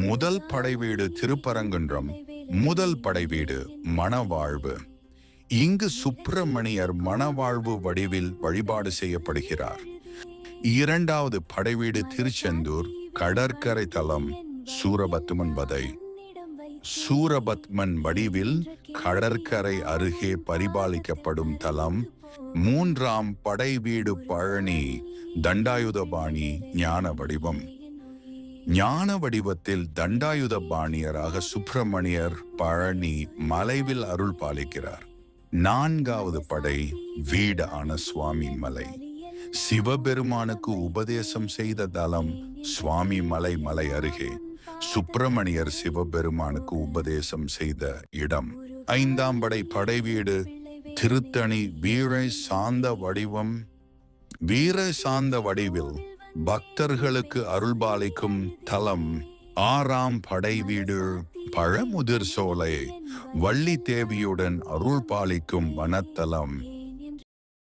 முதல் படைவீடு திருப்பரங்குன்றம் முதல் படைவீடு மணவாழ்வு. இங்கு சுப்பிரமணியர் மணவாழ்வு வடிவில் வழிபாடு செய்யப்படுகிறார். இரண்டாவது படைவீடு திருச்செந்தூர் கடற்கரை தலம் சூரபத்மன் வதை. சூரபத்மன் வடிவில் கடற்கரை அருகே பரிபாலிக்கப்படும் தலம் மூன்றாம் படைவீடு பழனி தண்டாயுதபாணி ஞான வடிவம். ஞான வடிவத்தில் தண்டாயுத பாணியராக சுப்பிரமணியர் பழனி மலைவில் அருள் பாலிக்கிறார். நான்காவது படை வீடான சுவாமி மலை. சிவபெருமானுக்கு உபதேசம் செய்த தலம் சுவாமி மலை மலை அருகே. சுப்பிரமணியர் சிவபெருமானுக்கு உபதேசம் செய்த இடம். ஐந்தாம் படை படை வீடு. திருத்தணி வீர சாந்த வடிவம். வீர சாந்த வடிவில் பக்தர்களுக்கு அருள்பாலிக்கும் தலம் ஆறாம் படை வீடு பழமுதிர் சோலை. வள்ளி தேவியுடன் அருள்பாலிக்கும் வனத்தலம்.